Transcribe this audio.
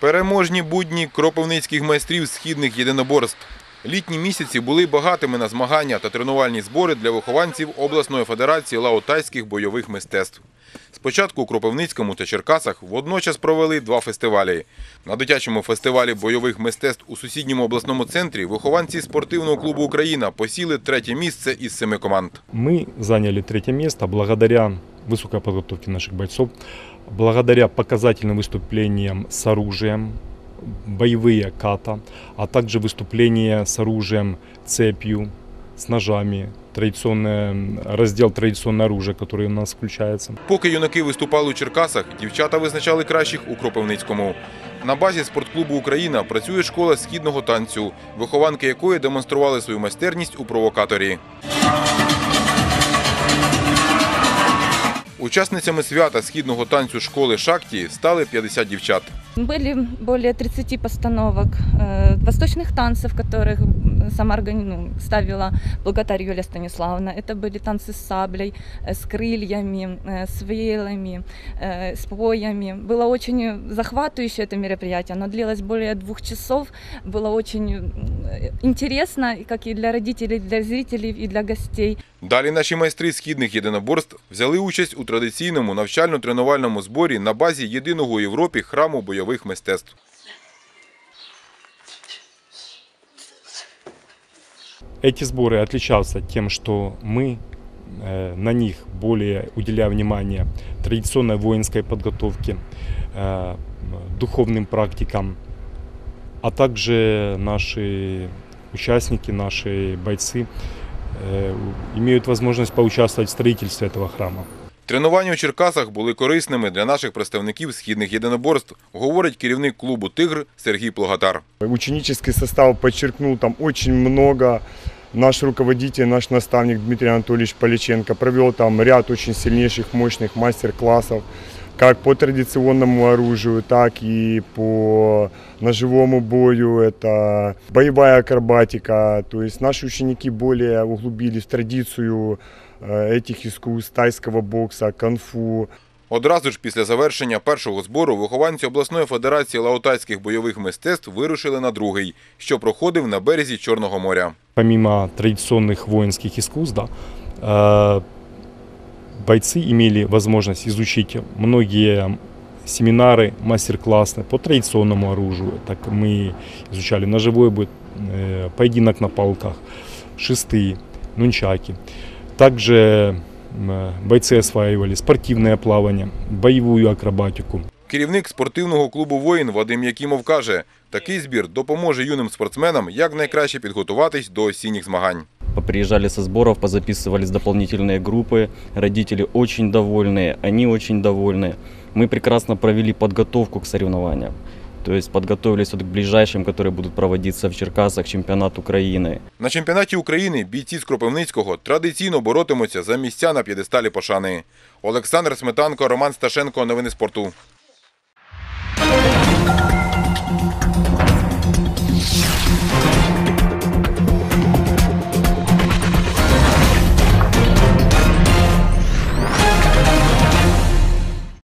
Переможні будні кропивницьких майстрів східних єдиноборств. Літні місяці були багатими на змагання та тренувальні збори для вихованців обласної федерації лаотайських бойових мистецтв. Спочатку у Кропивницькому та Черкасах водночас провели два фестивалі. На дитячому фестивалі бойових мистецтв у сусідньому обласному центрі вихованці спортивного клубу Україна посіли третє місце із семи команд. Мы заняли третье место благодаря высокой подготовке наших бойцов, благодаря показательным выступлениям с оружием, боевые ката, а также выступления с оружием цепью, с ножами, традиционный м, раздел традиционное оружие, который у нас включается. Поки юнаки виступали у Черкасах, дівчата визначали кращих у Кропивницькому. На базі спортклубу Україна працює школа східного танцю, вихованки якої демонстрували свою майстерність у провокаторі. Учасницями свята східного танцю школи Шакті стали 50 дівчат. Были более 30 постановок э, восточных танцев, которых м, сама органи- ну, ставила Благотарь Юлия Станиславовна. Это были танцы с саблей, э, с крыльями, э, с вейлами, э, с поями. Было очень захватывающее это мероприятие. Оно длилось более двух часов. Было очень э, интересно, и как и для родителей, и для зрителей, и для гостей. Далі наші майстри східних єдиноборств взяли участь у традиційному навчально-тренувальному зборі на базі єдиного у Європі храму бойових мистецтв. Эти сборы отличаются тем, что мы э, на них более уделяем внимание традиционной воинской подготовке, э, духовным практикам, а также наши участники, наши бойцы э, имеют возможность поучаствовать в строительстве этого храма. Тренування у Черкасах були корисними для наших представників східних єдиноборств, говорить керівник клубу Тигр Сергій Плогатар. Ученический состав подчеркнул там очень много. Наш руководитель, наш наставник Дмитрий Анатольевич Поличенко провел там ряд очень сильнейших, мощных мастер-классов, как по традиционному оружию, так и по ножевому бою. Это боевая акробатика. То есть наши ученики более углубились в традицию э, этих искусств, тайского бокса, конфу, Одразу ж після завершення першого збору вихованці обласної федерації лаотайських бойових мистецтв вирушили на другий, що проходив на березі Чорного моря. Помимо традиционных воинских искусств, да, э, бойцы имели возможность изучить многие семинары, мастер-классы по традиционному оружию. Так мы изучали ножевой бой, э, поединок на палках, шесты, нунчаки. Также м, бойцы осваивали спортивное плавание, боевую акробатику. Керівник спортивного клубу Воїн Вадим Якімов каже, такий збір допоможе юним спортсменам якнайкраще підготуватись до осінніх змагань. Поприезжали со сборов, позаписывались дополнительные группы. Родители очень довольны, они очень довольны. Мы прекрасно провели подготовку к соревнованиям. То есть подготовились вот к ближайшим, которые будут проводиться в Черкасах, чемпионат Украины. На чемпіонаті України бійці з Кропивницького традиційно боротимуться за місця на п'єдесталі пошани. Олександр Сметанко, Роман Сташенко. Новини спорту.